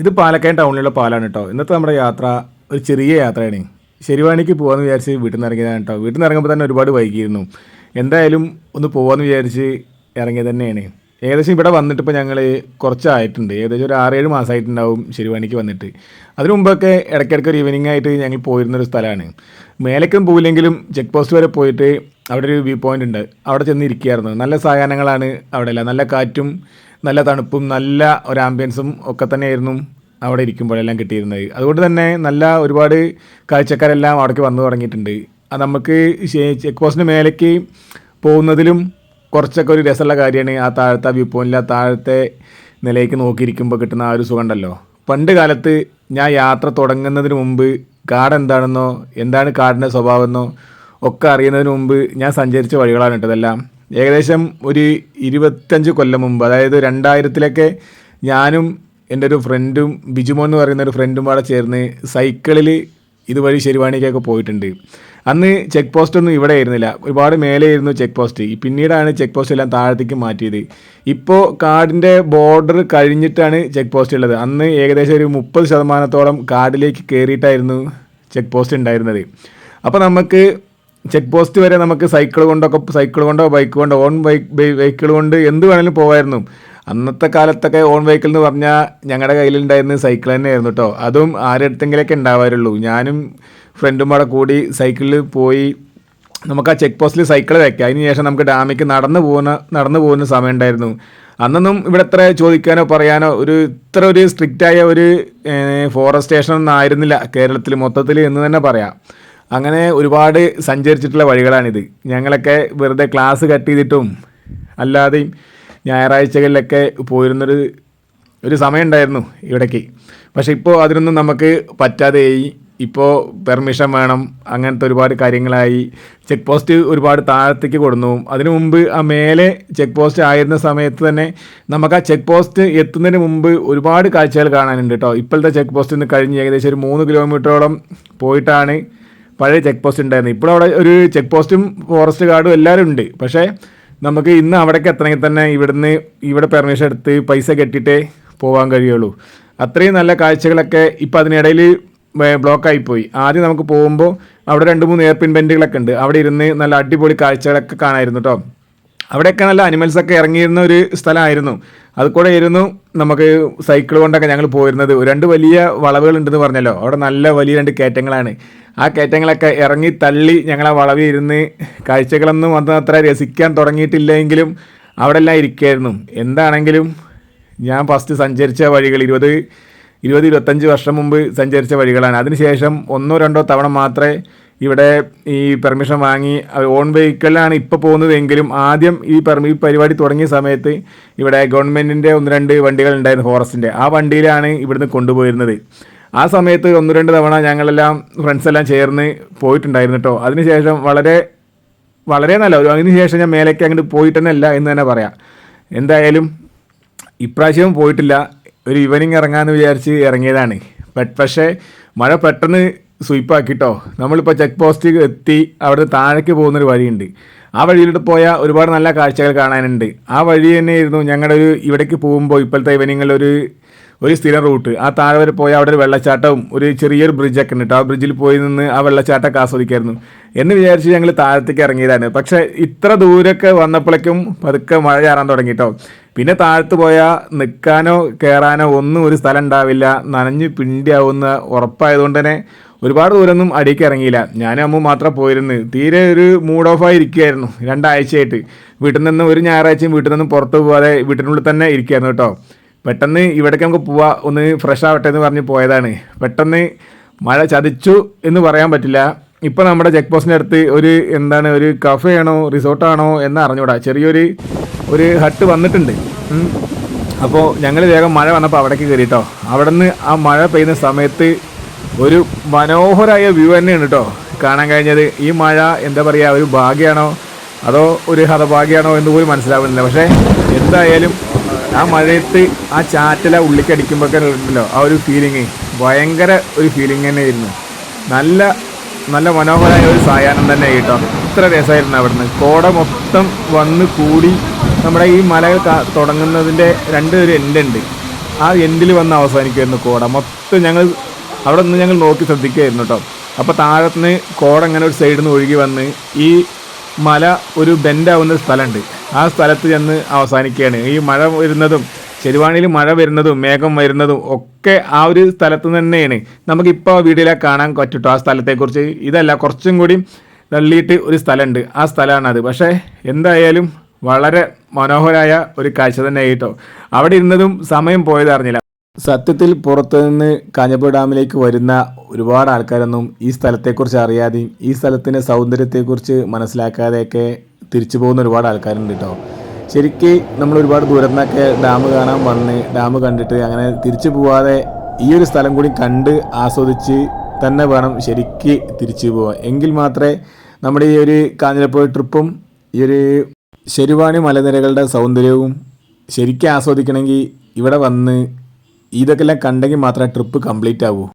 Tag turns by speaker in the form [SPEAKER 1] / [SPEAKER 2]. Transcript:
[SPEAKER 1] ഇത് പാലക്കയം ടൗണിലുള്ള പാലാണ് കേട്ടോ ഇന്നത്തെ നമ്മുടെ യാത്ര ഒരു ചെറിയ യാത്രയാണ്. ശരിവാണിക്ക് പോകാമെന്ന് വിചാരിച്ച് വീട്ടിൽ നിന്ന് ഇറങ്ങിയതാണ് കേട്ടോ വീട്ടിൽ നിന്ന് ഇറങ്ങുമ്പോൾ തന്നെ ഒരുപാട് വൈകിയിരുന്നു. എന്തായാലും ഒന്ന് പോകാമെന്ന് വിചാരിച്ച് ഇറങ്ങിയത് തന്നെയാണ്. ഏകദേശം ഇവിടെ വന്നിട്ട് ഇപ്പോൾ ഞങ്ങൾ കുറച്ചായിട്ടുണ്ട്. ഏകദേശം ഒരു ആറേഴ് മാസമായിട്ടുണ്ടാവും ശരിവാണിക്ക് വന്നിട്ട്. അതിനു മുമ്പൊക്കെ ഇടയ്ക്കിടയ്ക്ക് ഒരു ഈവനിങ് ആയിട്ട് ഞങ്ങൾ പോയിരുന്നൊരു സ്ഥലമാണ്. മേലേക്കും പോയില്ലെങ്കിലും ചെക്ക് പോസ്റ്റ് വരെ പോയിട്ട് അവിടെ ഒരു വ്യൂ പോയിന്റ് ഉണ്ട്. അവിടെ ചെന്ന് ഇരിക്കുകയായിരുന്നു. നല്ല സായാഹ്നങ്ങളാണ് അവിടെയല്ല നല്ല കാറ്റും നല്ല തണുപ്പും നല്ല ഒരു ആംബിയൻസും ഒക്കെ തന്നെയായിരുന്നു അവിടെ ഇരിക്കുമ്പോഴെല്ലാം കിട്ടിയിരുന്നത്. അതുകൊണ്ട് തന്നെ നല്ല ഒരുപാട് കാഴ്ചക്കാരെല്ലാം അവിടേക്ക് വന്നു തുടങ്ങിയിട്ടുണ്ട്. അത് നമുക്ക് ചെക്ക് പോസ്റ്റിന് മേലേക്ക് പോകുന്നതിലും കുറച്ചൊക്കെ ഒരു രസമുള്ള കാര്യമാണ് ആ താഴത്തെ വ്യൂ പോയിന്റിൽ ആ താഴത്തെ നിലയ്ക്ക് നോക്കിയിരിക്കുമ്പോൾ കിട്ടുന്ന ആ ഒരു സുഖം ഉണ്ടല്ലോ പണ്ട് കാലത്ത് ഞാൻ യാത്ര തുടങ്ങുന്നതിന് മുമ്പ് കാട് എന്താണെന്നോ എന്താണ് കാടിന്റെ സ്വഭാവമെന്നോ ഒക്കെ അറിയുന്നതിന് മുമ്പ് ഞാൻ സഞ്ചരിച്ച വഴികളാണ് കേട്ടതെല്ലാം ഏകദേശം ഒരു ഇരുപത്തഞ്ച് കൊല്ലം മുമ്പ് അതായത് രണ്ടായിരത്തിലൊക്കെ ഞാനും എന്റെ ഒരു ഫ്രണ്ടും ബിജുമോൻ എന്ന് പറയുന്ന ഒരു ഫ്രണ്ടും കൂടെ ചേർന്ന് സൈക്കിളിൽ ഇതുവഴി ശരിവാണിക്കൊക്കെ പോയിട്ടുണ്ട്. അന്ന് ചെക്ക് പോസ്റ്റൊന്നും ഇവിടെ ആയിരുന്നില്ല. ഒരുപാട് മേലെയായിരുന്നു ചെക്ക് പോസ്റ്റ് പിന്നീടാണ് ചെക്ക് പോസ്റ്റ് എല്ലാം താഴത്തേക്ക് മാറ്റിയത്. ഇപ്പോൾ കാടിന്റെ ബോർഡർ കഴിഞ്ഞിട്ടാണ് ചെക്ക് പോസ്റ്റ് ഉള്ളത്. അന്ന് ഏകദേശം ഒരു മുപ്പത് ശതമാനത്തോളം കാടിലേക്ക് കയറിയിട്ടായിരുന്നു ചെക്ക് പോസ്റ്റ് ഉണ്ടായിരുന്നത്. അപ്പോൾ നമുക്ക് ചെക്ക് പോസ്റ്റ് വരെ നമുക്ക് സൈക്കിൾ കൊണ്ടൊക്കെ സൈക്കിൾ കൊണ്ടോ ബൈക്ക് കൊണ്ടോ ഓൺ ബൈക്ക് വെഹിക്കിൾ കൊണ്ട് എന്ത് വേണമെങ്കിലും പോകായിരുന്നു അന്നത്തെ കാലത്തൊക്കെ ഓൺ വെഹിക്കിൾ എന്ന് പറഞ്ഞാൽ ഞങ്ങളുടെ കയ്യിലുണ്ടായിരുന്ന സൈക്കിൾ തന്നെയായിരുന്നു കേട്ടോ അതും ആരെടുത്തെങ്കിലൊക്കെ ഉണ്ടാവാറുള്ളൂ ഞാനും ഫ്രണ്ടും കൂടെ സൈക്കിളിൽ പോയി. നമുക്ക് ആ ചെക്ക് പോസ്റ്റിൽ സൈക്കിൾ വയ്ക്കാം അതിന് ശേഷം നമുക്ക് ഡാമിക്ക് നടന്നു പോകുന്ന നടന്നു പോകുന്ന സമയം ഉണ്ടായിരുന്നു അന്നൊന്നും ഇവിടെ ഇത്ര ചോദിക്കാനോ പറയാനോ ഒരു ഇത്ര ഒരു സ്ട്രിക്റ്റായ ഒരു ഫോറസ്റ്റ് സ്റ്റേഷൻ ഒന്നും ആയിരുന്നില്ല. കേരളത്തിൽ മൊത്തത്തിൽ എന്ന് തന്നെ പറയാം. അങ്ങനെ ഒരുപാട് സഞ്ചരിച്ചിട്ടുള്ള വഴികളാണിത്. ഞങ്ങളൊക്കെ വെറുതെ ക്ലാസ് കട്ട് ചെയ്തിട്ടും അല്ലാതെയും ഞായറാഴ്ചകളിലൊക്കെ പോയിരുന്നൊരു ഒരു സമയമുണ്ടായിരുന്നു ഇവിടേക്ക്. പക്ഷേ ഇപ്പോൾ അതിനൊന്നും നമുക്ക് പറ്റാതെയായി ഇപ്പോൾ പെർമിഷൻ വേണം അങ്ങനത്തെ ഒരുപാട് കാര്യങ്ങളായി. ചെക്ക് പോസ്റ്റ് ഒരുപാട് താഴത്തേക്ക് കൊടുന്നു. അതിനു മുമ്പ് ആ മേലെ ചെക്ക് പോസ്റ്റ് ആയിരുന്ന സമയത്ത് തന്നെ നമുക്ക് ആ ചെക്ക് പോസ്റ്റ് എത്തുന്നതിന് മുമ്പ് ഒരുപാട് കാഴ്ചകൾ കാണാനുണ്ട് കേട്ടോ. ഇപ്പോഴത്തെ ചെക്ക് പോസ്റ്റിൽ നിന്ന് കഴിഞ്ഞ് ഏകദേശം ഒരു മൂന്ന് കിലോമീറ്ററോളം പോയിട്ടാണ് പഴയ ചെക്ക് പോസ്റ്റ് ഉണ്ടായിരുന്നു. ഇപ്പോൾ അവിടെ ഒരു ചെക്ക് പോസ്റ്റും ഫോറസ്റ്റ് ഗാർഡും എല്ലാവരും ഉണ്ട്. പക്ഷേ നമുക്ക് ഇന്ന് അവിടേക്ക് എത്തണമെങ്കിൽ തന്നെ ഇവിടുന്ന് ഇവിടെ പെർമിഷൻ എടുത്ത് പൈസ കെട്ടിയിട്ടേ പോകാൻ കഴിയുള്ളൂ. അത്രയും നല്ല കാഴ്ചകളൊക്കെ ഇപ്പം അതിനിടയിൽ ബ്ലോക്കായിപ്പോയി ആദ്യം നമുക്ക് പോകുമ്പോൾ അവിടെ രണ്ട് മൂന്ന് എയർപിൻ ബെൻഡുകളൊക്കെ ഉണ്ട്. അവിടെ ഇരുന്ന് നല്ല അടിപൊളി കാഴ്ചകളൊക്കെ കാണായിരുന്നു കേട്ടോ അവിടെയൊക്കെ നല്ല അനിമൽസൊക്കെ ഇറങ്ങിയിരുന്ന ഒരു സ്ഥലമായിരുന്നു. അത് കൂടെ ആയിരുന്നു നമുക്ക് സൈക്കിൾ കൊണ്ടൊക്കെ ഞങ്ങൾ പോയിരുന്നത്. രണ്ട് വലിയ വളവുകൾ ഉണ്ടെന്ന് പറഞ്ഞല്ലോ. അവിടെ നല്ല വലിയ രണ്ട് കയറ്റങ്ങളാണ്. ആ കയറ്റങ്ങളൊക്കെ ഇറങ്ങി തള്ളി ഞങ്ങളെ വളവി വളവിൽ ഇരുന്ന് കാഴ്ചകളൊന്നും അന്ന് അത്ര രസിക്കാൻ തുടങ്ങിയിട്ടില്ലെങ്കിലും അവിടെ എല്ലാം ഇരിക്കായിരുന്നു. എന്താണെങ്കിലും ഞാൻ ഫസ്റ്റ് സഞ്ചരിച്ച വഴികൾ ഇരുപത് ഇരുപത് ഇരുപത്തഞ്ച് വർഷം മുമ്പ് സഞ്ചരിച്ച വഴികളാണ്. അതിനുശേഷം ഒന്നോ രണ്ടോ തവണ മാത്രമേ ഇവിടെ ഈ പെർമിഷൻ വാങ്ങി ഓൺ വെഹിക്കിളിലാണ് ഇപ്പോൾ പോകുന്നതെങ്കിലും ആദ്യം ഈ പെർമി പരിപാടി തുടങ്ങിയ സമയത്ത് ഇവിടെ ഗവൺമെന്റിന്റെ ഒന്ന് രണ്ട് വണ്ടികൾ ഉണ്ടായിരുന്നു ഫോറസ്റ്റിന്റെ ആ വണ്ടിയിലാണ് ഇവിടുന്ന് കൊണ്ടുപോയിരുന്നത്. ആ സമയത്ത് ഒന്ന് രണ്ട് തവണ ഞങ്ങളെല്ലാം ഫ്രണ്ട്സ് എല്ലാം ചേർന്ന് പോയിട്ടുണ്ടായിരുന്നു കേട്ടോ അതിനുശേഷം വളരെ വളരെ നല്ല ഒരു അതിനുശേഷം ഞാൻ മേലേക്ക് അങ്ങോട്ട് പോയിട്ട് തന്നെ അല്ല എന്ന് തന്നെ പറയാം. എന്തായാലും ഇപ്രാവശ്യവും പോയിട്ടില്ല. ഒരു ഈവനിങ് ഇറങ്ങാമെന്ന് വിചാരിച്ച് ഇറങ്ങിയതാണ്. ബട്ട് പക്ഷേ മഴ പെട്ടെന്ന് സ്വീപ്പാക്കിട്ടോ നമ്മളിപ്പോൾ ചെക്ക് പോസ്റ്റ് എത്തി അവിടെ താഴേക്ക് പോകുന്നൊരു വഴിയുണ്ട്. ആ വഴിയിലോട്ട് പോയാൽ ഒരുപാട് നല്ല കാഴ്ചകൾ കാണാനുണ്ട്. ആ വഴി തന്നെയായിരുന്നു ഞങ്ങളുടെ ഒരു ഇവിടേക്ക് പോകുമ്പോൾ ഇപ്പോഴത്തെ ഈവനിങ്ങിൽ ഒരു ഒരു സ്ഥിരം റൂട്ട്. ആ താഴെ വരെ പോയി അവിടെ ഒരു വെള്ളച്ചാട്ടവും ഒരു ചെറിയൊരു ബ്രിഡ്ജൊക്കെ ഉണ്ട്. കേട്ടോ ആ ബ്രിഡ്ജിൽ പോയി നിന്ന് ആ വെള്ളച്ചാട്ടമൊക്കെ ആസ്വദിക്കായിരുന്നു. എന്ന് വിചാരിച്ച് ഞങ്ങൾ താഴത്തേക്ക് ഇറങ്ങിയതാണ്. പക്ഷേ ഇത്ര ദൂരമൊക്കെ വന്നപ്പോഴേക്കും പതുക്കെ മഴ ചാറാൻ തുടങ്ങി പിന്നെ താഴത്ത് പോയാൽ നിൽക്കാനോ കയറാനോ ഒന്നും ഒരു സ്ഥലം ഉണ്ടാവില്ല. നനഞ്ഞ് പിണ്ടിയാവുന്ന ഉറപ്പായതുകൊണ്ട് തന്നെ ഒരുപാട് ദൂരമൊന്നും അടിക്ക് ഇറങ്ങിയില്ല. ഞാനും അമ്മ മാത്രം പോയിരുന്നു. തീരെ ഒരു മൂഡ് ഓഫ് ആയി ഇരിക്കുകയായിരുന്നു രണ്ടാഴ്ചയായിട്ട്. വീട്ടിൽ നിന്ന് ഒരു ഞായറാഴ്ചയും വീട്ടിൽ നിന്നും പുറത്ത് പോകാതെ വീട്ടിനുള്ളിൽ തന്നെ ഇരിക്കുകയായിരുന്നു കേട്ടോ പെട്ടെന്ന് ഇവിടേക്ക് നമുക്ക് പോവാ ഒന്ന് ഫ്രഷ് ആവട്ടെ എന്ന് പറഞ്ഞ് പോയതാണ്. പെട്ടെന്ന് മഴ ചതിച്ചു എന്ന് പറയാൻ പറ്റില്ല. ഇപ്പോൾ നമ്മുടെ ചെക്ക് പോസ്റ്റിന്റെ അടുത്ത് ഒരു എന്താണ് ഒരു കഫേ ആണോ റിസോർട്ടാണോ എന്ന് അറിഞ്ഞൂടാ ചെറിയൊരു ഒരു ഹട്ട് വന്നിട്ടുണ്ട്. അപ്പോൾ ഞങ്ങൾ വേഗം മഴ വന്നപ്പോൾ അവിടേക്ക് കയറിയിട്ടോ അവിടെ നിന്ന് ആ മഴ പെയ്യുന്ന സമയത്ത് ഒരു മനോഹരമായ വ്യൂ തന്നെയാണ് കേട്ടോ കാണാൻ കഴിഞ്ഞത്. ഈ മഴ എന്താ പറയുക ഒരു ഭാഗ്യമാണോ അതോ ഒരു ഹതഭാഗ്യമാണോ എന്ന് പോലും മനസ്സിലാവുന്നില്ല. പക്ഷേ എന്തായാലും ആ മഴയത്ത് ആ ചാറ്റല ഉള്ളിക്കടിക്കുമ്പോഴൊക്കെ ഉണ്ടല്ലോ ആ ഒരു ഫീലിംഗ് ഭയങ്കര ഒരു ഫീലിംഗ് തന്നെയായിരുന്നു. നല്ല നല്ല മനോഹരമായ ഒരു സായാഹ്നം തന്നെ കേട്ടോ. ഇത്ര രസമായിരുന്നു അവിടുന്ന്. കോട മൊത്തം വന്ന് കൂടി നമ്മുടെ ഈ മല തുടങ്ങുന്നതിന്റെ രണ്ട് ഒരു എൻഡുണ്ട് ആ എൻഡിൽ വന്ന് അവസാനിക്കുമായിരുന്നു കോട. മൊത്തം ഞങ്ങൾ അവിടെ നിന്ന് ഞങ്ങൾ നോക്കി ശ്രദ്ധിക്കുകയായിരുന്നു കേട്ടോ. അപ്പോൾ താഴത്തുനിന്ന് കോട ഇങ്ങനെ ഒരു സൈഡിൽ നിന്ന് ഒഴുകി വന്ന് ഈ മല ഒരു ബെൻഡാവുന്ന സ്ഥലമുണ്ട്. ആ സ്ഥലത്ത് ചെന്ന് അവസാനിക്കുകയാണ്. ഈ മഴ വരുന്നതും ചെരുവാണിയിൽ മഴ വരുന്നതും മേഘം വരുന്നതും ഒക്കെ ആ ഒരു സ്ഥലത്ത് തന്നെയാണ്. നമുക്കിപ്പോൾ വീഡിയോയിലെ കാണാൻ പറ്റുട്ടോ? ആ സ്ഥലത്തെക്കുറിച്ച് ഇതല്ല കുറച്ചും കൂടി തള്ളിയിട്ട് ഒരു സ്ഥലമുണ്ട്. ആ സ്ഥലമാണത്. പക്ഷേ എന്തായാലും വളരെ മനോഹരമായ ഒരു കാഴ്ച തന്നെ കേട്ടോ. അവിടെ ഇരുന്നതും സമയം പോയതറിഞ്ഞില്ല സത്യത്തിൽ പുറത്തു നിന്ന് കാഞ്ഞപ്പുഴ ഡാമിലേക്ക് വരുന്ന ഒരുപാട് ആൾക്കാരൊന്നും ഈ സ്ഥലത്തെക്കുറിച്ച് അറിയാതെയും ഈ സ്ഥലത്തിന്റെ സൗന്ദര്യത്തെക്കുറിച്ച് മനസ്സിലാക്കാതെയൊക്കെ തിരിച്ചു പോകുന്ന ഒരുപാട് ആൾക്കാരുണ്ട് കേട്ടോ ശരിക്ക് നമ്മൾ ഒരുപാട് ദൂരത്തു നിന്നൊക്കെ ഡാം കാണാൻ വന്ന് ഡാം കണ്ടിട്ട് അങ്ങനെ തിരിച്ചു പോവാതെ ഈ ഒരു സ്ഥലം കൂടി കണ്ട് ആസ്വദിച്ച് തന്നെ വേണം ശരിക്ക് തിരിച്ചു പോവാൻ. എങ്കിൽ മാത്രമേ നമ്മുടെ ഈ ഒരു കാഞ്ഞിരപ്പുഴ ട്രിപ്പും ഈ ഒരു ശരുവാണി മലനിരകളുടെ സൗന്ദര്യവും ശരിക്കും ആസ്വദിക്കണമെങ്കിൽ ഇവിടെ വന്ന് ഇതൊക്കെ എല്ലാം കണ്ടെങ്കിൽ മാത്രമേ ട്രിപ്പ് കംപ്ലീറ്റ് ആവൂ.